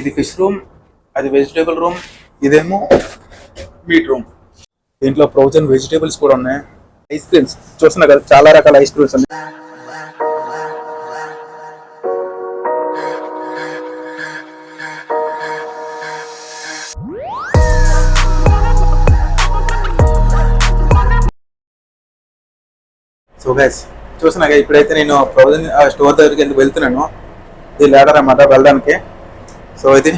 ఇది fish room అది vegetable room ఇదేమో మీట్ రూమ్ దీంట్లో ఫ్రోజన్ వెజిటేబుల్స్ కూడా ఉన్నాయి. ఐస్ క్రీమ్స్ చూస్తున్నా కదా చాలా రకాల ఐస్ క్రీమ్స్ ఉన్నాయి. సో గైస్ చూసినాక ఇప్పుడైతే నేను ఫ్రోజన్ స్టోర్ దగ్గరికి వెళ్తున్నాను. ఇది లేడర్ అన్నమాట వెళ్ళడానికి. సో ఇది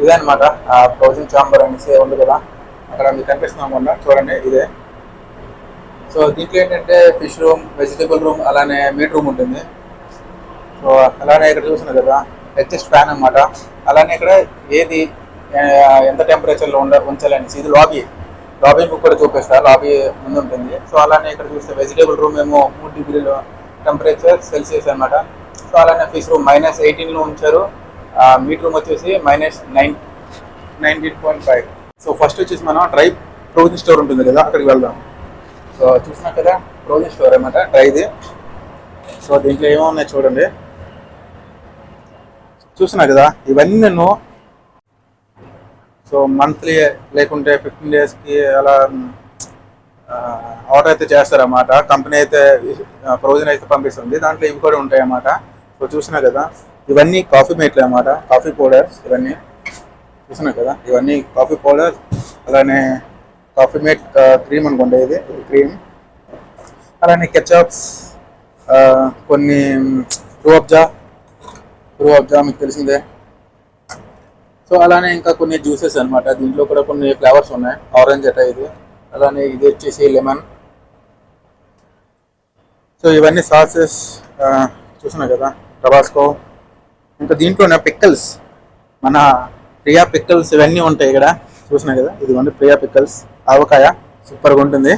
ఇదే అనమాట ఆ చాంబర్ అనేసి ఉంది కదా. అక్కడ మీకు కనిపిస్తుంది చూడండి ఇదే. సో దీంట్లో ఏంటంటే ఫిష్ రూమ్ వెజిటేబుల్ రూమ్ అలానే మీట్ రూమ్ ఉంటుంది. సో అలానే ఇక్కడ చూస్తున్నారు కదా హెచ్ఎస్ ఫ్యాన్ అన్నమాట. అలానే ఇక్కడ ఏది ఎంత టెంపరేచర్లో ఉండ ఉంచాలనేసి ఇది లాబీ లాబీ బుక్ కూడా చూపిస్తా. లాబీ ముందు ఉంటుంది. సో అలానే ఇక్కడ చూస్తే వెజిటేబుల్ రూమ్ ఏమో మూడు డిగ్రీలు టెంపరేచర్ సెల్సియస్ అన్నమాట. సో అలానే ఫిష్ రూమ్ మైనస్ ఎయిటీన్లో ఉంచారు. మీట్ రూమ్ వచ్చేసి minus nine nineteen point five so first వచ్చేసి మనం డ్రై ప్రొవిజన్ స్టోర్ ఉంటుంది కదా అక్కడికి వెళ్దాం. సో చూసినా కదా ప్రొవిజన్ స్టోర్ అన్నమాట డ్రైది సో దీంట్లో ఏమో ఉన్నాయి చూడండి. చూసినా కదా ఇవన్నీ నేను సో మంత్లీ లేకుంటే ఫిఫ్టీన్ డేస్కి అలా ఆర్డర్ అయితే చేస్తారన్నమాట. కంపెనీ అయితే ప్రొవిజన్ అయితే పంపిస్తుంది. దాంట్లో ఇవి కూడా ఉంటాయన్నమాట. సో చూసినా కదా ఇవన్నీ కాఫీ మేట్లు అన్నమాట. కాఫీ పౌడర్స్ ఇవన్నీ చూసినా కదా ఇవన్నీ కాఫీ పౌడర్ అలానే కాఫీ మేట్ క్రీమ్ అనుకోండి ఇది క్రీమ్ అలానే కెచప్స్ కొన్ని రూఅబ్జా రూఅబ్జా మీకు తెలిసిందే. సో అలానే ఇంకా కొన్ని జ్యూసెస్ అన్నమాట. దీంట్లో కూడా కొన్ని ఫ్లేవర్స్ ఉన్నాయి. ఆరెంజ్ అట ఇది. అలానే ఇది వచ్చేసి లెమన్ సో ఇవన్నీ సాసెస్ చూసినా కదా. టబాస్కో ఇంకా దీంట్లోనే పిక్కల్స్ మన ప్రియా పిక్కల్స్ ఇవన్నీ ఉంటాయి ఇక్కడ. చూసినా కదా? ఇదిగోండి ప్రియా పిక్కల్స్ ఆవకాయ సూపర్గా ఉంటుంది.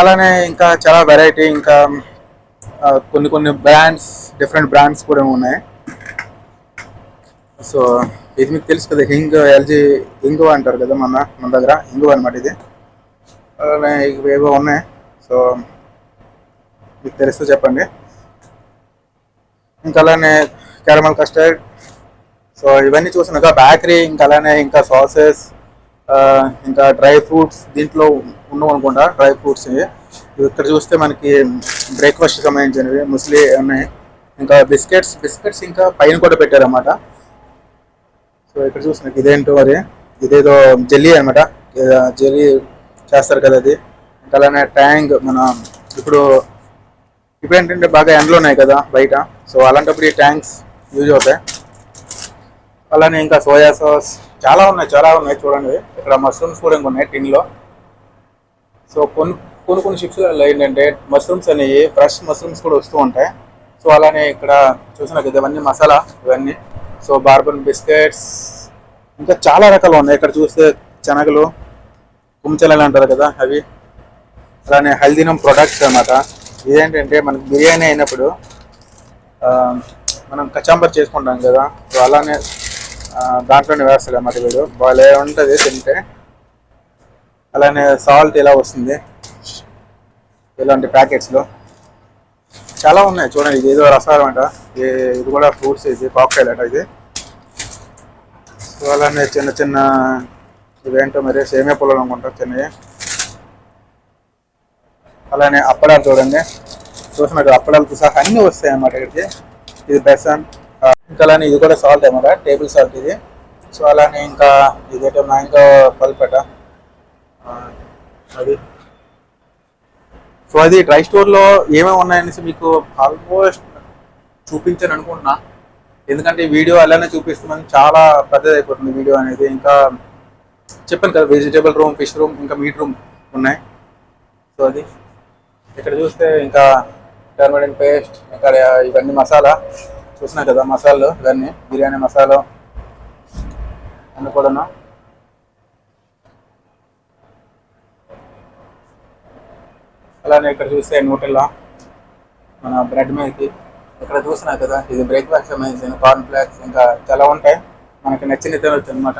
అలానే ఇంకా చాలా వెరైటీ ఇంకా కొన్ని కొన్ని బ్రాండ్స్ డిఫరెంట్ బ్రాండ్స్ కూడా ఉన్నాయి. సో ఇది మీకు తెలుసు కదా హింగ్ ఎల్జీ హింగువ అంటారు కదా మన మన దగ్గర ఇంగువ అనమాట ఇది. అలానే ఇవి ఏవో ఉన్నాయి. సో మీకు తెలిస్తే చెప్పండి. ఇంకా అలానే క్యారమల్ కస్టర్డ్ సో ఇవన్నీ చూసినాక బేకరీ ఇంకా అలానే ఇంకా సాసెస్ ఇంకా డ్రై ఫ్రూట్స్ దీంట్లో ఉండవు అనుకుంటా. డ్రై ఫ్రూట్స్ ఇక్కడ చూస్తే మనకి బ్రేక్ఫాస్ట్ సంబంధించినవి ముస్లి ఉన్నాయి ఇంకా బిస్కెట్స్ బిస్కెట్స్ ఇంకా పైన కూడా పెట్టారన్నమాట. సో ఇక్కడ చూసిన. ఇదేంటో మరి? ఇదేదో జెల్లీ అనమాట జెల్లీ చేస్తారు కదా అది. ఇంకా అలానే ట్యాంగ్ మన ఇప్పుడు ఇప్పుడు ఏంటంటే బాగా ఎండలు ఉన్నాయి కదా బయట. సో అలాంటప్పుడు ఈ ట్యాంక్స్ యూజ్ అవుతాయి. అలానే ఇంకా సోయా సాస్ చాలా ఉన్నాయి చాలా ఉన్నాయి చూడండి. ఇక్కడ మష్రూమ్స్ కూడా ఇంకా ఉన్నాయి టిన్లో. సో కొన్ని కొన్ని కొన్ని షిప్స్లలో ఏంటంటే మష్రూమ్స్ అనేవి ఫ్రెష్ మష్రూమ్స్ కూడా వస్తూ ఉంటాయి. సో అలానే ఇక్కడ చూసిన కదా ఇవన్నీ మసాలా ఇవన్నీ. సో బార్బన్ బిస్కెట్స్ ఇంకా చాలా రకాలు ఉన్నాయి. ఇక్కడ చూస్తే శనగలు కుంచెలలు అంటారు కదా అవి. అలానే హల్దీనం ప్రొడక్ట్స్ అన్నమాట. ఇదేంటంటే మనకి బిర్యానీ అయినప్పుడు మనం కచాంబర్ చేసుకుంటాం కదా సో అలానే దాంట్లోనే వేస్తాడు అన్నమాట వీడు. బాగా ఉంటుంది తింటే. అలానే సాల్ట్ ఇలా వస్తుంది ఇలాంటి ప్యాకెట్స్లో. చాలా ఉన్నాయి చూడండి ఇది ఏదో రసాయనం అంట. ఇది ఇది కూడా ఫ్రూట్స్ ఇది కాక్టైల్ అంట ఇది. సో అలానే చిన్న చిన్న ఇవేంటో మరి సేమే పొలాలు అనుకుంటా చిన్నవి. అలానే అప్పడాలు చూడండి. చూసినట్టు అప్పడాలతో సహా అన్నీ వస్తాయి అన్నమాట ఇక్కడికి. ఇది బెసన్ ఇంకా అలానే ఇది కూడా సాల్ట్ అన్నమాట టేబుల్ సాల్ట్ ఇది. సో అలానే ఇంకా ఇదేటో మ్యాంగో పల్పట. అది. సో అది డ్రై స్టోర్లో ఏమేమి ఉన్నాయనేసి మీకు ఆల్మోస్ట్ చూపించాను అనుకుంటున్నా. ఎందుకంటే వీడియో అలానే చూపిస్తున్నాను చాలా పెద్దది అయిపోతుంది వీడియో అనేది. ఇంకా చెప్పాను కదా వెజిటేబుల్ రూమ్ ఫిష్ రూమ్ ఇంకా మీట్ రూమ్ ఉన్నాయి. సో అది. ఇక్కడ చూస్తే ఇంకా టర్మరిన్ పేస్ట్ ఇంకా ఇవన్నీ మసాలా. చూసినా కదా మసాలాలు ఇవన్నీ. బిర్యానీ మసాలా అన్నీ కూడాను. అలానే ఇక్కడ చూస్తే నూటెల్లా మన బ్రెడ్ మీదకి ఇక్కడ చూసినా కదా ఇది బ్రేక్ఫాస్ట్ సంబంధించిన కార్న్ ఫ్లాక్స్ ఇంకా చాలా ఉంటాయి. మనకి నచ్చిన తినవచ్చు అనమాట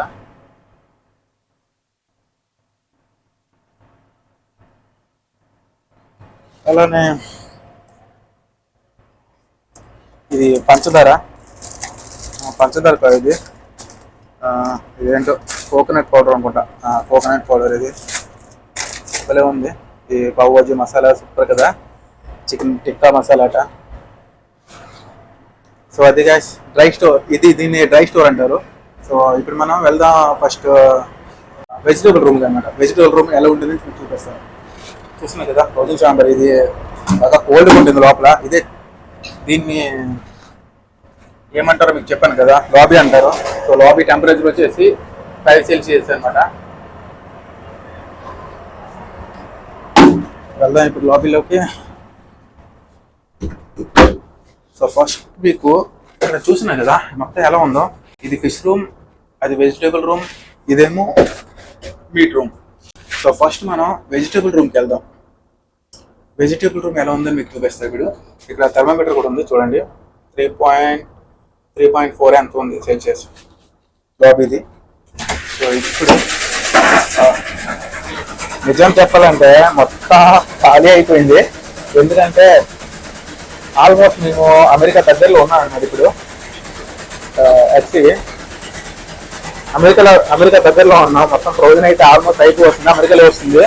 అలానే ఇది పంచదార. పంచదార కాదు ఇది. ఇదేంటో కోకోనట్ పౌడర్ అనుకుంటా. కోకోనట్ పౌడర్ ఇది. భలే ఉంది. ఈ పావుబాజీ మసాలా సూపర్ కదా. చికెన్ టిక్కా మసాలా అట సో అది guys డ్రై స్టోర్. ఇది దీన్ని డ్రై స్టోర్ అంటారు. సో ఇప్పుడు మనం వెళ్దాం ఫస్ట్ వెజిటేబుల్ రూమ్ అనమాట వెజిటేబుల్ రూమ్ ఎలా ఉంటుంది చూపిస్తాను. చూస్తున్నాయి కదా రోజు చాంబర్ ఇది బాగా కోల్డ్గా ఉంటుంది లోపల. ఇదే దీన్ని ఏమంటారో మీకు చెప్పాను కదా లాబీ అంటారు. సో లాబీ టెంపరేచర్ వచ్చేసి ఫైవ్ సెల్సియస్ అనమాట వెళ్దాం ఇప్పుడు లాబీలోకి సో ఫస్ట్ మీకు ఇక్కడ చూసినా కదా మొత్తం ఎలా ఉందో. ఇది ఫిష్ రూమ్ అది వెజిటేబుల్ రూమ్ ఇదేమో మీట్ రూమ్ సో ఫస్ట్ మనం వెజిటేబుల్ రూమ్కి వెళ్దాం. వెజిటేబుల్ రూమ్ ఎలా ఉందని మీకు చూపిస్తాను ఇప్పుడు ఇక్కడ థర్మోమీటర్ కూడా ఉంది చూడండి. Three point three point four ఎంత ఉంది సెల్సియస్ లాబీది సో ఇప్పుడు నిజం చెప్పాలంటే మొత్తం ఖాళీ అయిపోయింది. ఎందుకంటే ఆల్మోస్ట్ మేము అమెరికా దగ్గరలో ఉన్నాం అన్నమాట ఇప్పుడు. యాక్చువల్లీ అమెరికాలో అమెరికా దగ్గరలో ఉన్నాం. మొత్తం ప్రొవిజన్ అయితే ఆల్మోస్ట్ అయిపోయి వస్తుంది అమెరికాలో వస్తుంది.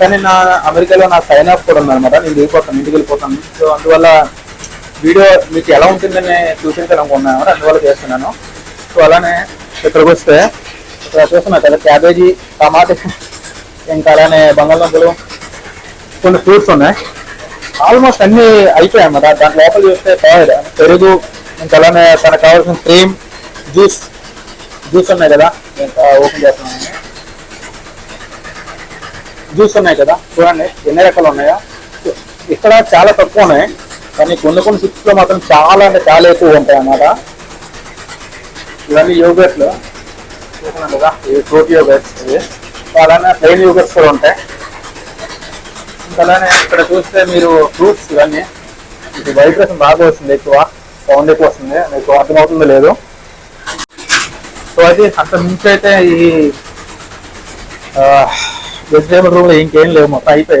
కానీ నా అమెరికాలో నా సైన్ అప్ కూడా ఉందన్నమాట. నేను వెళ్ళిపోతాను ఇంటికి వెళ్ళిపోతాను. సో అందువల్ల వీడియో మీకు ఎలా ఉంటుందని చూపించాలనుకున్నాను అందువల్ల చేస్తున్నాను. సో అలానే ఇక్కడికి వస్తే ఇక్కడ చూస్తున్నా కదా క్యాబేజీ టమాటా ఇంకా అలానే బంగాళదుంపలు కొన్ని ఫ్రూట్స్ ఉన్నాయి. ఆల్మోస్ట్ అన్ని అయిపోయాయి అన్నమాట. దాని లోపల చూస్తే కర్డ్ పెరుగు ఇంకా అలానే తనకు కావాల్సిన క్రీమ్ జ్యూస్ జ్యూస్ ఉన్నాయి కదా. ఓపెన్ చేస్తున్నాను. జ్యూస్ ఉన్నాయి కదా చూడండి ఎన్ని రకాలు ఉన్నాయా. ఇక్కడ చాలా తక్కువ ఉన్నాయి కానీ కొన్ని కొన్ని చిప్స్లో మాత్రం చాలా అంటే చాలా ఎక్కువ ఉంటాయి అన్నమాట. ఇవన్నీ యోగర్ట్లు. చూస్తున్నాం కదా ఇవి ఫ్రూట్ యోగర్ట్స్ ఇవి. అలానే ప్లెయిన్ యోగర్ట్స్ కూడా ఉంటాయి. ఇంకా అలానే ఇక్కడ చూస్తే మీరు ఫ్రూట్స్ ఇవన్నీ. ఇది వైబ్రేషన్ బాగా వస్తుంది ఎక్కువ సౌండ్ ఎక్కువ వస్తుంది మీకు అర్థమవుతుందో లేదు. సో అది అంత మించి అయితే ఈ వెజిటేబుల్ రూమ్లో ఇంకేం లేవు మొత్తం అయితే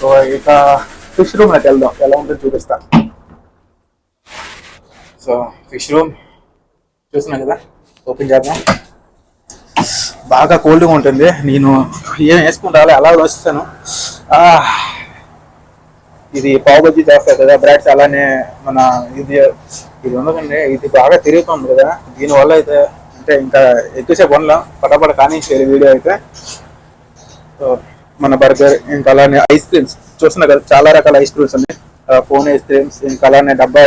సో ఇక ఫిష్ రూమ్ నాకు వెళ్దాం. ఎలా ఉంటుందో చూపిస్తా. సో ఫిష్ రూమ్ చూస్తున్నాం కదా ఓపెన్ చేద్దాం. బాగా కోల్డ్గా ఉంటుంది. నేను ఏం వేసుకుని రాలే అలా వస్తాను ఆ, ఇది పావుబజ్జీ చేస్తారు కదా బ్రాడ్స్ అలానే మన ఇది ఇది ఉండకండి ఇది బాగా తిరుగుతుంది కదా. దీనివల్ల అయితే అంటే ఇంకా ఎక్కువసేపు ఉండలేం. పటపట కానీ వీడియో అయితే. మన బర్గర్ ఇంకా అలానే ఐస్ క్రీమ్స్. చూస్తున్నా కదా చాలా రకాల ఐస్ క్రీమ్స్ ఉన్నాయి. ఫోన్ ఐస్ క్రీమ్స్ ఇంకా అలానే డబ్బా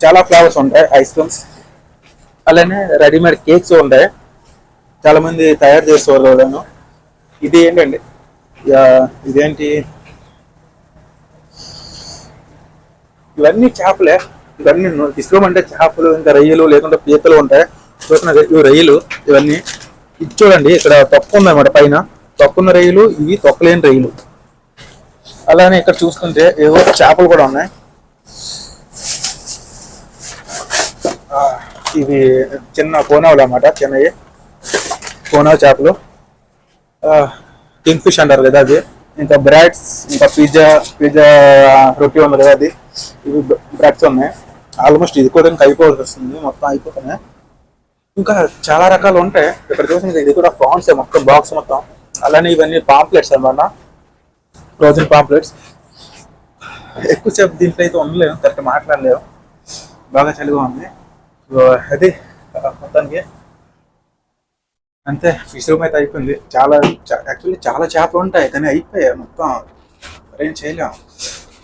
చాలా ఫ్లేవర్స్ ఉంటాయి ఐస్ క్రీమ్స్. అలానే రెడీమేడ్ కేక్స్ ఉంటాయి. చాలా మంది తయారు చేసేవారు కూడాను. ఇది ఏంటండి? ఇదేంటి? ఇవన్నీ చేపలే. ఇవన్నీ ఇస్రోమ్ అంటే చేపలు ఇంకా రొయ్యలు లేకుంటే పీతలు ఉంటాయి. చూస్తున్నా ఇవి రొయ్యలు ఇవన్నీ. ఇది చూడండి ఇక్కడ తప్పు ఉందన్నమాట పైన. తొక్కున్న రొయ్యలు ఇవి తొక్కలేని రొయ్యలు అలానే ఇక్కడ చూస్తుంటే ఏవో చేపలు కూడా ఉన్నాయి. ఆ, ఇవి చిన్న కోనావులు అన్నమాట చిన్నవి కోనా చేపలు. కింగ్ ఫిష్ అంటారు కదా అది. ఇంకా బ్రాడ్స్ ఇంకా పిజ్జా పిజ్జా రొట్టి ఉంది కదా అది. ఇవి బ్రాడ్స్ ఉన్నాయి. ఆల్మోస్ట్ ఇది కూడా ఇంకా అయిపోవాల్సి వస్తుంది మొత్తం అయిపోతున్నాయి ఇంకా చాలా రకాలు ఉంటాయి. ఇక్కడ చూసిన ఇది కూడా ప్రాన్స్ మొత్తం బాక్స్ మొత్తం. అలానే ఇవన్నీ పాంప్లెట్స్ అనమాట ఫ్రోజన్ పాంప్లెట్స్ ఎక్కువసేపు దీంట్లో అయితే ఉండలేము కరెక్ట్ మాట్లాడలేము బాగా చలిగా ఉంది. అది మొత్తానికి. అంతే ఫిష్ రూమ్ అయితే అయిపోయింది. చాలా యాక్చువల్లీ చాలా చేపలు ఉంటాయి కానీ అయిపోయాయి మొత్తం. ఏం చేయలేం.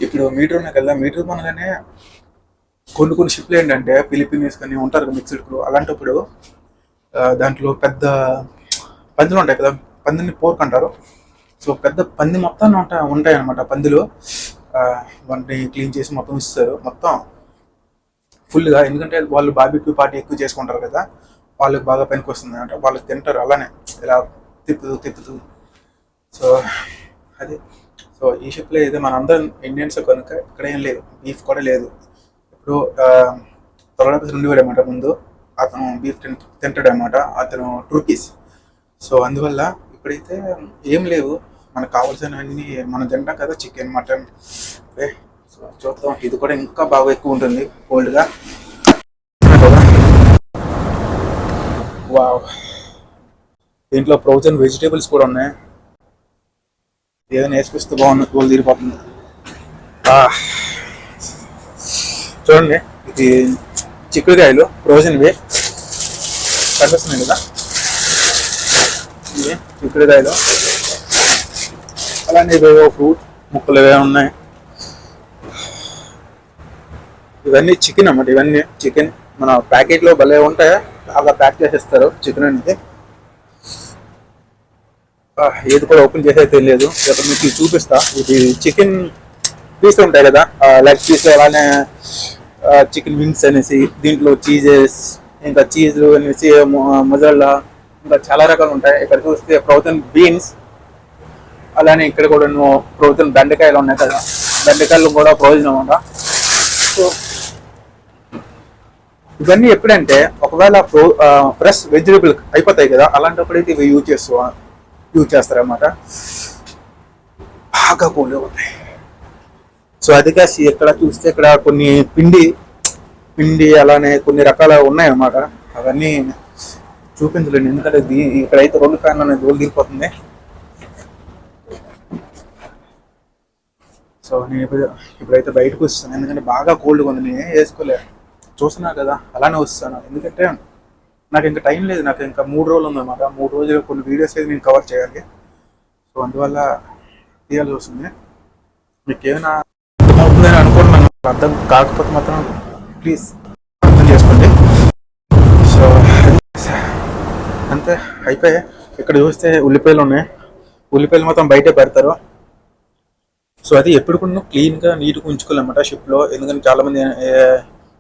ఇప్పుడు మీటర్ రూమ్కి వెళ్దాం. మీటర్ రూమ్ అనగానే కొన్ని కొన్ని షిప్లు ఏంటంటే ఫిలిపీనీస్ కానీ ఉంటారు కదా మిక్స్డ్ అలాంటప్పుడు దాంట్లో పెద్ద పందులు ఉంటాయి కదా పందిని పోర్క్ అంటారు సో పెద్ద పంది మొత్తం ఉంటాయి ఉంటాయి అనమాట పందులు వాటిని క్లీన్ చేసి మొత్తం ఇస్తారు. మొత్తం ఫుల్గా ఎందుకంటే వాళ్ళు బాబీక్యూ పార్టీ ఎక్కువ చేసుకుంటారు కదా వాళ్ళకి బాగా పనికి వస్తుంది అంటే వాళ్ళు తింటారు అలానే ఇలా తిప్పుతూ తిప్పుతూ. సో అది. సో ఈ షిప్లో అయితే మనందరం ఇండియన్స్ కనుక ఇక్కడ ఏం లేదు బీఫ్ కూడా లేదు. ఇప్పుడు తొలడపతి నుండి అనమాట ముందు. అతను బీఫ్ తింటాడు అనమాట అతను టూర్కీస్. సో అందువల్ల ఇప్పుడైతే ఏం లేవు. మనకు కావాల్సినవన్నీ మనం తింటాం కదా చికెన్ మటన్. చూద్దాం. ఇది కూడా ఇంకా బాగా ఎక్కువ ఉంటుంది కోల్డ్గా వావ్. దీంట్లో ఫ్రోజన్ వెజిటేబుల్స్ కూడా ఉన్నాయి. ఏదైనా వేసుకొస్తే బాగుంది గోల్ తీరిపోతుంది. ఆ. చూడండి ఇది చిక్కుడుకాయలు ఫ్రోజన్వి కనిపిస్తున్నాయి కదా? ఇవి చిక్కుడుకాయలు అలానే ఇవేవో ఫ్రూట్ ముక్కలు ఇవే ఉన్నాయి. ఇవన్నీ చికెన్ అన్నమాట. ఇవన్నీ చికెన్ మన ప్యాకెట్లో భలే ఉంటాయి? బాగా ప్యాక్ చేసేస్తారు చికెన్ అనేది. ఏది కూడా ఓపెన్ చేసేది తెలియదు. ఇక్కడ మీకు చూపిస్తా. ఇది చికెన్ పీస్ ఉంటాయి కదా లెగ్ పీస్ అలానే చికెన్ వింగ్స్ అనేసి దీంట్లో చీజెస్ ఇంకా చీజ్ అనేసి మొజల్లా ఇంకా చాలా రకాలు ఉంటాయి. ఇక్కడ చూస్తే ఫ్రోజన్ బీన్స్ అలానే ఇక్కడ కూడా నువ్వు ఫ్రోజన్ బెండకాయలు ఉన్నాయి కదా. బెండకాయలు కూడా ఫ్రోజన్ అన్నమాట సో ఇవన్నీ ఎప్పుడంటే ఒకవేళ ఫ్రో ఫ్రెష్ వెజిటేబుల్ అయిపోతాయి కదా అలాంటప్పుడు అయితే ఇవి యూజ్ చేస్తూ యూజ్ చేస్తారన్నమాట. బాగా కూల్ ఉంటాయి. సో అది కాసి ఇక్కడ చూస్తే ఇక్కడ కొన్ని పిండి పిండి అలానే కొన్ని రకాల ఉన్నాయి అన్నమాట అవన్నీ చూపించలేండి ఎందుకంటే దీ- ఇక్కడైతే రెండు ఫ్యాన్లు అనేది దోలు దిగిపోతుంది సో నేను ఇప్పుడు ఇప్పుడైతే బయటకు వస్తాను ఎందుకంటే బాగా కోల్డ్గా ఉంది నేను ఏం వేసుకోలే. చూస్తున్నా కదా అలానే వస్తాను ఎందుకంటే నాకు ఇంకా టైం లేదు నాకు ఇంకా మూడు రోజులు ఉందన్నమాట మూడు రోజులు కొన్ని వీడియోస్ అయితే నేను కవర్ చేయాలి. సో అందువల్ల తీయాల్సి వస్తుంది. మీకు ఏమైనా అవుతుందని అనుకుంటున్నాను అర్థం కాకపోతే మాత్రం ప్లీజ్ అంతే అయిపోయాయి ఇక్కడ చూస్తే ఉల్లిపాయలు ఉన్నాయి. ఉల్లిపాయలు మొత్తం బయటే పెడతారు. సో అది ఎప్పుడు కూడా క్లీన్గా నీట్గా ఉంచుకోవాలన్నమాట షిప్లో. ఎందుకంటే చాలామంది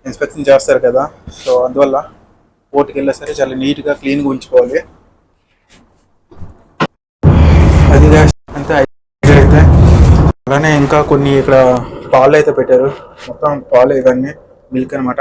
ఇన్స్పెక్షన్ చేస్తారు కదా. సో అందువల్ల పోర్ట్కి వెళ్ళా సరే చాలా నీట్గా క్లీన్గా ఉంచుకోవాలి. అది అంతే అయితే అలానే ఇంకా కొన్ని ఇక్కడ పాలు అయితే పెట్టారు. మొత్తం పాలు ఇవన్నీ మిల్క్ అనమాట